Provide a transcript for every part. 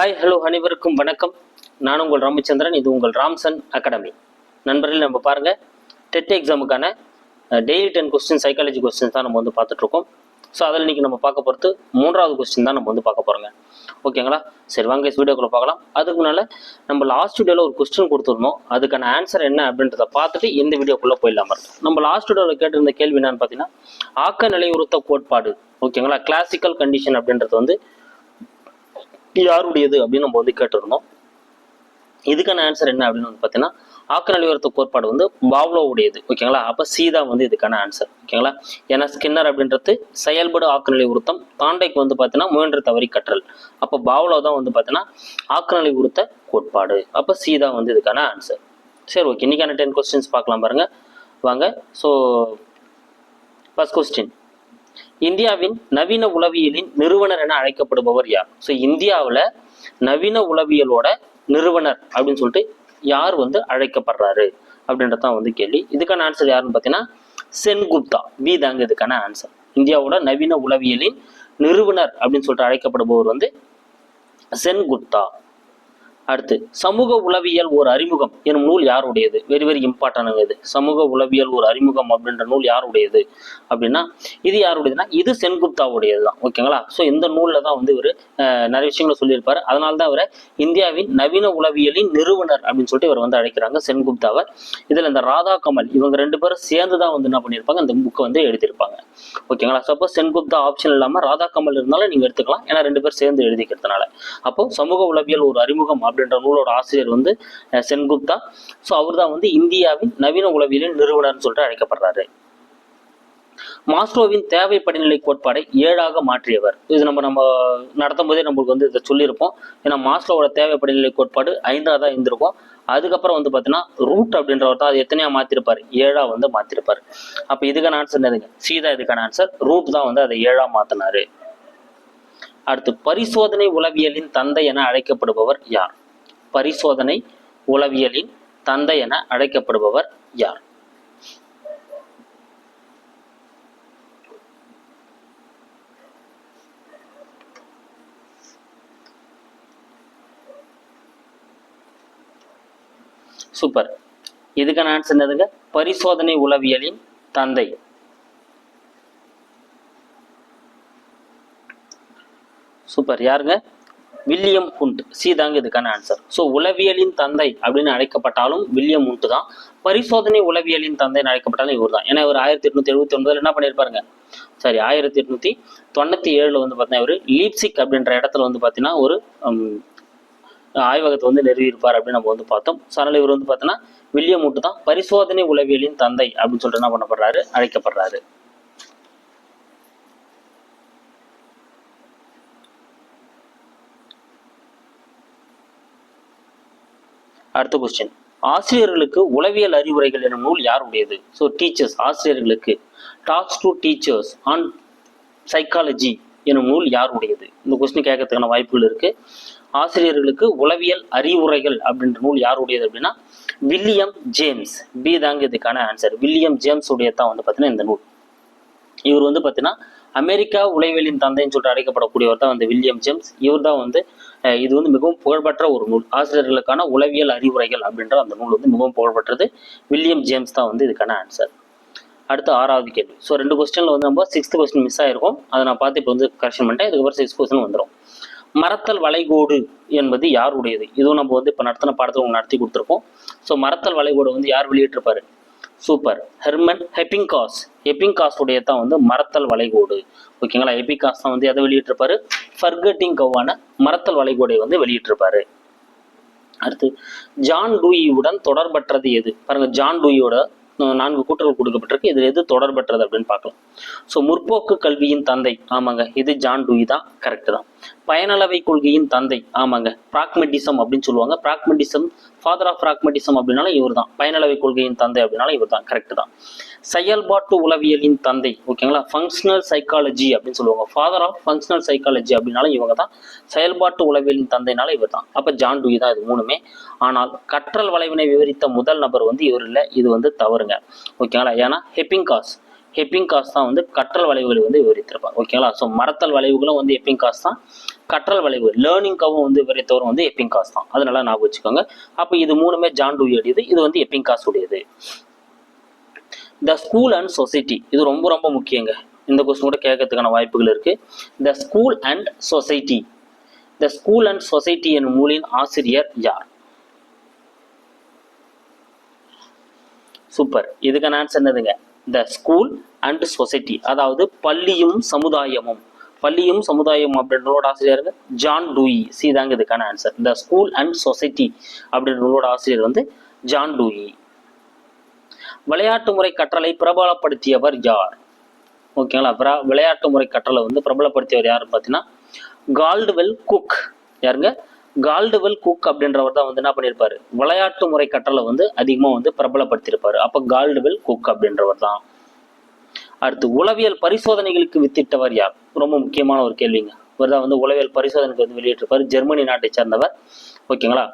Hi hello அனைவருக்கும் வணக்கம். நான் உங்கள் ராமச்சந்திரன் இது உங்கள் ராம்சன் அகாடமி. நண்பர்கள் நம்ம பாருங்கள் TET எக்ஸாமுக்கான daily ten question psychology question தான் நம்ம வந்து பார்த்துட்ருக்கோம். ஸோ அதில் இன்னைக்கு நம்ம பார்க்க போகிறது மூன்றாவது கொஸ்டின் தான் நம்ம வந்து பார்க்க போகிறோங்க ஓகேங்களா சரி வாங்க வீடியோக்குள்ளே பார்க்கலாம். அதுக்கு முன்னால் நம்ம லாஸ்ட் வீடியோவில் ஒரு கொஸ்டின் கொடுத்துருந்தோம். அதுக்கான ஆன்சர் என்ன அப்படின்றத பார்த்துட்டு இந்த வீடியோக்குள்ளே போயிடலாம் இருக்கும் நம்ம லாஸ்ட் வீடியோவில் கேட்டிருந்த கேள்வி என்னன்னு பார்த்தீங்கன்னா ஆக்க நிலையுறுத்த கோட்பாடு ஓகேங்களா கிளாசிக்கல் கண்டிஷன் அப்படின்றது வந்து யாருடையது அப்படின்னு நம்ம வந்து கேட்டிருந்தோம். இதுக்கான ஆன்சர் என்ன அப்படின்னு வந்து பார்த்தீங்கன்னா ஆக்க கோட்பாடு வந்து பாவ்லோவுடையது ஓகேங்களா அப்போ சீதா வந்து இதுக்கான ஆன்சர் ஓகேங்களா ஏன்னா ஸ்கின்னர் அப்படின்றது செயல்படு ஆக்க உருத்தம் தாண்டைக்கு வந்து பார்த்தீங்கன்னா முயன்ற தவறி கற்றல். அப்போ பாவ்லோ தான் வந்து பார்த்தீங்கன்னா ஆக்க உருத்த கோட்பாடு. அப்போ சீதா வந்து இதுக்கான ஆன்சர் சரி ஓகே இன்னைக்கான டென் கொஸ்டின்ஸ் பார்க்கலாம் பாருங்க. வாங்க. ஸோ ஃபஸ்ட் கொஸ்டின் இந்தியாவின் நவீன உளவியலின் நிறுவனர் என அழைக்கப்படுபவர் யார்? ஸோ இந்தியாவில் நவீன உளவியலோட நிறுவனர் அப்படின்னு சொல்லிட்டு யார் வந்து அழைக்கப்படுறாரு அப்படின்றது தான் வந்து கேள்வி. இதுக்கான ஆன்சர் யாருன்னு பார்த்தீங்கன்னா சென்குப்தா. பி தாங்க இதுக்கான ஆன்சர் இந்தியாவோட நவீன உளவியலின் நிறுவனர் அப்படின்னு சொல்லிட்டு அழைக்கப்படுபவர் வந்து சென்குப்தா. அடுத்து சமூக உளவியல் ஒரு அறிமுகம் எனும் நூல் யாருடையது? வெரி வெரி இம்பார்ட்டன்ட் இது சமூக உளவியல் ஒரு அறிமுகம் அப்படின்ற நூல் யாருடையது? அப்படின்னா இது யாருடையதுன்னா இது சென்குப்தாவுடையது தான் ஓகேங்களா? ஸோ இந்த நூலில் தான் வந்து இவர் நிறைய விஷயங்களை சொல்லியிருப்பாரு. அதனால தான் அவரை இந்தியாவின் நவீன உளவியலின் நிறுவனர் அப்படின்னு சொல்லிட்டு இவர் வந்து அழைக்கிறாங்க சென்குப்தாவை. இதில் இந்த ராதா கமல் இவங்க ரெண்டு பேரும் சேர்ந்து தான் வந்து என்ன பண்ணியிருப்பாங்க இந்த புக்கை வந்து எழுதியிருப்பாங்க ஓகேங்களா? சப்போஸ் சென்குப்தா ஆப்ஷன் இல்லாமல் ராதா கமல் இருந்தாலும் நீங்கள் எடுத்துக்கலாம். ஏன்னா ரெண்டு பேர் சேர்ந்து எழுதிக்கிறதுனால. அப்போ சமூக உளவியல் ஒரு அறிமுகம் அப்படின்ற நூலோட ஆசிரியர் வந்து சென்குப்தா. ஸோ அவர் தான் வந்து இந்தியாவின் நவீன உளவியலின் நிறுவனர்னு சொல்லிட்டு அழைக்கப்படுறாரு. மாஸ்ட்ரோவின் தேவை படிநிலை கோட்பாடை ஏழாக மாற்றியவர். இது நம்ம நம்ம நடத்தும் போதே நம்மளுக்கு வந்து இதை சொல்லியிருப்போம். ஏன்னா மாஸ்ட்ரோவோட தேவை படிநிலை கோட்பாடு ஐந்தாக தான் இருந்திருக்கும். அதுக்கப்புறம் வந்து பார்த்தீங்கன்னா ரூட் அப்படின்றவர் தான் அது எத்தனையா மாத்திருப்பாரு? ஏழா வந்து மாத்திருப்பாரு. அப்போ இதுக்கான ஆன்சர் என்னதுங்க? சீதா இதுக்கான ஆன்சர் ரூட் தான் வந்து அதை ஏழா மாத்தினாரு. அடுத்து பரிசோதனை உளவியலின் தந்தை என அழைக்கப்படுபவர் யார்? பரிசோதனை உளவியலின் தந்தை என அழைக்கப்படுபவர் யார்? சூப்பர். இதுக்கான ஆன்சர் என்னதுங்க பரிசோதனை உளவியலின் தந்தை. சூப்பர். யாருங்க? வில்லியம் ஹுண்ட். சி தாங்க இதுக்கான ஆன்சர் ஸோ உளவியலின் தந்தை அப்படின்னு அழைக்கப்பட்டாலும் வில்லியம் ஹுண்ட் தான். பரிசோதனை உளவியலின் தந்தைன்னு அழைக்கப்பட்டாலும் இவர் தான். ஏன்னா இவர் ஆயிரத்தி எட்நூத்தி எழுபத்தி ஒன்பதுல என்ன பண்ணியிருப்பாருங்க? சரி ஆயிரத்தி எட்நூத்தி தொண்ணூத்தி ஏழுல வந்து பார்த்தீங்கன்னா இவர் லீப்சிக் அப்படின்ற இடத்துல வந்து பார்த்தீங்கன்னா ஒரு ஆய்வகத்தை வந்து நிறுவியிருப்பார் அப்படின்னு நம்ம வந்து பார்த்தோம். ஸோ அதனால இவர் வந்து பார்த்தீங்கன்னா வில்லியம் ஹுண்ட் தான் பரிசோதனை உளவியலின் தந்தை அப்படின்னு சொல்லிட்டு என்ன பண்ணப்படுறாரு? அழைக்கப்படுறாரு. அடுத்த கொஸ்டின் ஆசிரியர்களுக்கு உளவியல் அறிவுரைகள் எனும் நூல் யாருடையது ஸோ டீச்சர்ஸ் ஆசிரியர்களுக்கு talks to teachers on psychology எனும் நூல் யாருடையது இந்த கொஸ்டின் கேட்கறதுக்கான வாய்ப்புகள் இருக்கு. ஆசிரியர்களுக்கு உளவியல் அறிவுரைகள் அப்படின்ற நூல் யாருடையது அப்படின்னா வில்லியம் ஜேம்ஸ். பி தாங்க இதுக்கான ஆன்சர் வில்லியம் ஜேம்ஸ் உடைய தான் வந்து பார்த்தீங்கன்னா இந்த நூல். இவர் வந்து பார்த்தீங்கன்னா அமெரிக்கா உளவியலின் தந்தைன்னு சொல்லிட்டு அழைக்கப்படக்கூடியவர் தான் வந்து வில்லியம் ஜேம்ஸ். இவர் தான் வந்து இது வந்து மிகவும் புகழ்பெற்ற ஒரு நூல். ஆசிரியர்களுக்கான உளவியல் அறிவுரைகள் அப்படின்ற அந்த நூல் வந்து மிகவும் புகழ்பெற்றது. வில்லியம் ஜேம்ஸ் தான் வந்து இதுக்கான ஆன்சர் அடுத்து ஆறாவது கேள்வி. ஸோ ரெண்டு கொஸ்டினில் வந்து நம்ம சிக்ஸ்த் கொஸ்டின் மிஸ் ஆயிருக்கும். அதை நான் பார்த்து இப்போ வந்து கரெக்ஷன் பண்ணிட்டேன். இதுக்கப்புறம் சிக்ஸ்த் கொஸ்டின் வந்துடும் மரத்தல் வளைகோடு என்பது யாருடையது? இதுவும் நம்ம வந்து இப்போ நடத்தின பாடத்தில் உங்களுக்கு நடத்தி கொடுத்துருக்கோம். ஸோ மரத்தல் வளைகோடு வந்து யார் வெளியிட்டிருப்பாரு? சூப்பர் ஹெர்மன் ஹெப்பிங்காஸ் ஹெப்பிங்காஸ் உடைய தான் வந்து மரத்தல் வளைகோடு. ஓகேங்களா ஹெப்பிங்காஸ் தான் வந்து எதை வெளியிட்டிருப்பாரு? ஃபர்கட்டிங் கவ்வான மரத்தல் வளைகோடை வந்து வெளியிட்டிருப்பாரு. அடுத்து ஜான் டூயியுடன் தொடர்பற்றது எது? பாருங்க ஜான் டூயியோட நான்கு கூற்றுகள் கொடுக்கப்பட்டிருக்கு. இதில் எது தொடர்பற்றது அப்படின்னு பார்க்கலாம். ஸோ முற்போக்கு கல்வியின் தந்தை ஆமாங்க இது ஜான் டூயி தான். கரெக்ட் தான். பயனளவை கொள்கையின் தந்தை. ஆமாங்க. பிராக்மெட்டிசம் அப்படின்னு சொல்லுவாங்க. பிராக்மெட்டிசம் ஃபாதர் ஆஃப் பிராக்மெட்டிசம் அப்படின்னாலும் இவர் தான் பயனளவை கொள்கையின் தந்தை அப்படின்னாலும் இவர் தான் கரெக்ட் தான். செயல்பாட்டு உளவியலின் தந்தை ஓகேங்களா? ஃபங்க்ஷனல் சைக்காலஜி அப்படின்னு சொல்லுவாங்க. ஃபாதர் ஆஃப் ஃபங்க்ஷனல் சைக்காலஜி அப்படின்னாலும் இவங்க தான் செயல்பாட்டு உளவியலின் தந்தைனால இவர் தான் அப்போ ஜான் டூயி தான் இது மூணுமே. ஆனால் கற்றல் வளைவினை விவரித்த முதல் நபர் வந்து இவர் இல்லை. இது வந்து தவறுங்க. ஓகேங்களா? ஏன்னா ஹெப்பிங் காஸ் ஹெப்பிங் காஸ் தான் வந்து கற்றல் வளைவுகளை வந்து விவரித்திருப்பார் ஓகேங்களா ஸோ மரத்தல் வளைவுகளும் வந்து எப்பிங் காஸ் தான். கற்றல் வளைவு லேர்னிங்காகவும் வந்து விவரித்தவரும் வந்து எப்பிங் காஸ் தான். அதனால ஞாபகம் வச்சுக்கோங்க. அப்போ இது மூணுமே ஜான் டூ உடையது இது வந்து எப்பிங் காஸ் உடையது த ஸ்கூல் அண்ட் சொசைட்டி இது ரொம்ப ரொம்ப முக்கியங்க. இந்த கொஸ்டின் கூட கேட்கறதுக்கான வாய்ப்புகள் இருக்கு. The school and society the school and society என் நூலின் ஆசிரியர் யார்? சூப்பர் இதுக்கான ஆன்சர் என்னதுங்க? த ஸ்கூல் அண்ட் சொசைட்டி அதாவது பள்ளியும் சமுதாயமும். பள்ளியும் சமுதாயம் அப்படின்ற நூலோட ஆசிரியர் ஜான் டூயி சி தாங்க இதுக்கான answer the school and society அப்படின்ற நூலோட ஆசிரியர் வந்து ஜான் டூயி விளையாட்டு முறை கற்றலை பிரபலப்படுத்தியவர் யார்? ஓகேங்களா அப்புறம் விளையாட்டு முறை கற்றலை வந்து பிரபலப்படுத்தியவர் யாருன்னு பார்த்தீங்கன்னா கால்டுவெல் குக் யாருங்க? கால்டுவெல் குக் அப்படின்றவர் தான் வந்து என்ன பண்ணியிருப்பாரு விளையாட்டு முறை கற்றலை வந்து அதிகமாக வந்து பிரபலப்படுத்தியிருப்பாரு அப்போ கால்டுவெல் குக் அப்படின்றவர் தான். அடுத்து உளவியல் பரிசோதனைகளுக்கு வித்திட்டவர் யார்? ரொம்ப முக்கியமான ஒரு கேள்விங்க. இவர் தான் வந்து உளவியல் பரிசோதனைக்கு வந்து வெளியிட்டிருப்பார். ஜெர்மனி நாட்டை சேர்ந்தவர். ஓகேங்களா?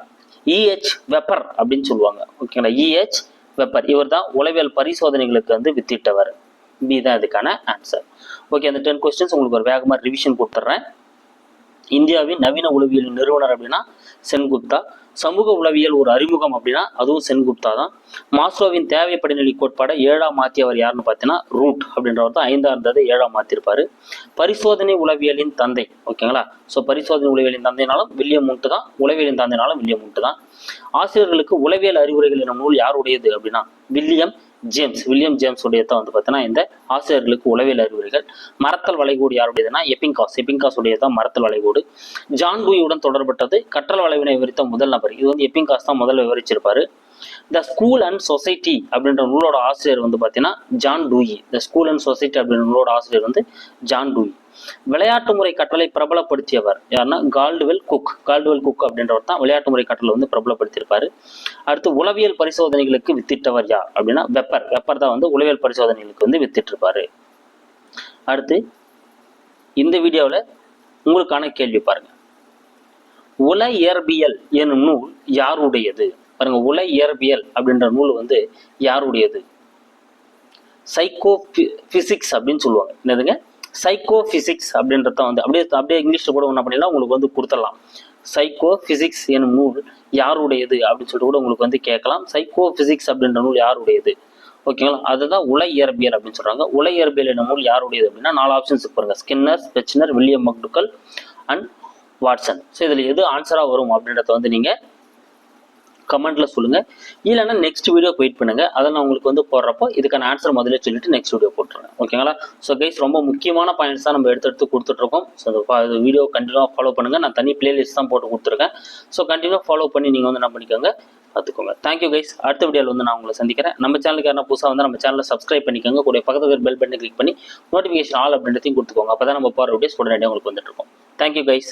இஹெச் வெப்பர் அப்படின்னு சொல்லுவாங்க. ஓகேங்களா? இஹெச் வெப்பர் இவர் தான் உளவியல் பரிசோதனைகளுக்கு வந்து வித்திட்டவர். பி தான் இதுக்கான ஆன்சர் ஓகே அந்த டென் கொஸ்டின்ஸ் உங்களுக்கு ஒரு வேகமாக ரிவிஷன் கொடுத்துட்றேன். இந்தியாவின் நவீன உளவியல் நிறுவனர் அப்படின்னா சென்குப்தா. சமூக உளவியல் ஒரு அறிமுகம் அப்படின்னா அதுவும் சென்குப்தா தான். மாஸ்லோவின் தேவை படிநிலை கோட்பாடை ஏழாம் மாற்றியவர் யாருன்னு பார்த்தீங்கன்னா ரூட் அப்படின்றவர் தான் ஐந்தா இருந்தது ஏழாம் மாத்திருப்பாரு பரிசோதனை உளவியலின் தந்தை ஓகேங்களா? ஸோ பரிசோதனை உளவியலின் தந்தைனாலும் வில்லியம் முட்டு தான். உளவியலின் தந்தைனாலும் வில்லியம் முட்டு தான். ஆசிரியர்களுக்கு உளவியல் அறிவுரைகள் எனும் நூல் யாருடையது அப்படின்னா வில்லியம் ஜேம்ஸ் வில்லியம் ஜேம்ஸ் உடையதான் வந்து பார்த்தீங்கன்னா இந்த ஆசிரியர்களுக்கு உளவியல் அறிவுரைகள் மரத்தல் வளைகோடு யாருடையதுன்னா எப்பிங்காஸ். எப்பிங்காஸ் உடையதான் மரத்தல் வளைகோடு. ஜான் குயுடன் தொடர்பட்டது கற்றல் வளைவினை விவரித்த முதல் நபர். இது வந்து எப்பிங்காஸ் தான் முதல்ல விவரிச்சிருப்பாரு. த ஸ்கூல் அண்ட் சொசைட்டி அப்படின்ற நூலோட ஆசிரியர் வந்து பார்த்தீங்கன்னா John Dewey the school and society அப்படின்ற நூலோட ஆசிரியர் வந்து ஜான் டூயி விளையாட்டு முறை கற்றலை பிரபலப்படுத்தியவர் யாருன்னா கால்டுவெல் குக் கால்டுவெல் குக் அப்படின்றவர் தான் விளையாட்டு முறை கற்றலை வந்து பிரபலப்படுத்தியிருப்பாரு. அடுத்து உளவியல் பரிசோதனைகளுக்கு வித்திட்டவர் யார் அப்படின்னா வெப்பர் வெப்பர் தான் வந்து உளவியல் பரிசோதனைகளுக்கு வந்து வித்திட்டிருப்பாரு. அடுத்து இந்த வீடியோவில் உங்களுக்கான கேள்வி பாருங்க. உல இயற்பியல் என்னும் நூல் யாருடையது? பாருங்க உல இயற்பியல் அப்படின்ற நூல் வந்து யாருடையது? சைக்கோ பிசிக்ஸ் அப்படின்னு சொல்லுவாங்க. என்னதுங்க? சைக்கோ பிசிக்ஸ் அப்படின்றத வந்து அப்படியே அப்படியே இங்கிலீஷில் கூட என்ன பண்ணிடலாம் உங்களுக்கு வந்து கொடுத்துடலாம். சைக்கோ பிசிக்ஸ் எனும் நூல் யாருடையது அப்படின்னு சொல்லிட்டு கூட உங்களுக்கு வந்து கேட்கலாம். சைக்கோ பிசிக்ஸ் அப்படின்ற நூல் யாருடையது? ஓகேங்களா? அதுதான் உலை இயற்பியல் அப்படின்னு சொல்றாங்க. உலை இயற்பியல் என்னும் நூல் யாருடையது அப்படின்னா நாலு ஆப்ஷன்ஸ் பாருங்க. Skinner Fechner William McDougall and Watson. So இதில் எது ஆன்சராக வரும் அப்படின்றத வந்து நீங்கள் கமெண்ட்டில் சொல்லுங்கள் இல்லைன்னா நெக்ஸ்ட் வீடியோ வெயிட் பண்ணுங்கள் அதை நான் உங்களுக்கு வந்து போடுறப்போ இதுக்கான ஆன்சர் முதல்ல சொல்லிட்டு நெக்ஸ்ட் வீடியோ போட்டுருங்க. ஓகேங்களா ஸோ கைஸ் ரொம்ப முக்கியமான பாயிண்ட்ஸ் தான் நம்ம எடுத்து எடுத்து கொடுத்துட்ருக்கோம். ஸோ அந்த வீடியோ கண்டினியூவாக ஃபாலோ பண்ணுங்கள் நான் தனி பிளேலிஸ்ட் தான் போட்டு கொடுத்துருக்கேன். ஸோ கண்டினியூ ஃபாலோ பண்ணி நீங்கள் வந்து என்ன பண்ணிக்கோங்க? பார்த்துக்கோங்க. தேங்க்யூ கைஸ் அடுத்த வீடியோவில் வந்து நான் உங்களை சந்திக்கிறேன். நம்ம சேனலுக்கு யாரும் புதுசாக வந்து நம்ம சேனலை சப்ஸ்கிரைப் பண்ணிக்கோங்க. கூட பக்கத்தில் பெல் பட்டனை கிளிக் பண்ணி நோட்டிஃபிகேஷன் ஆல் அப்படின்றதையும் கொடுத்துக்கோங்க. அப்போ தான் நம்ம போகிற வீடியோஸ் உடனடியாக உங்களுக்கு வந்துட்டு இருக்கும் தேங்க்யூ கைஸ்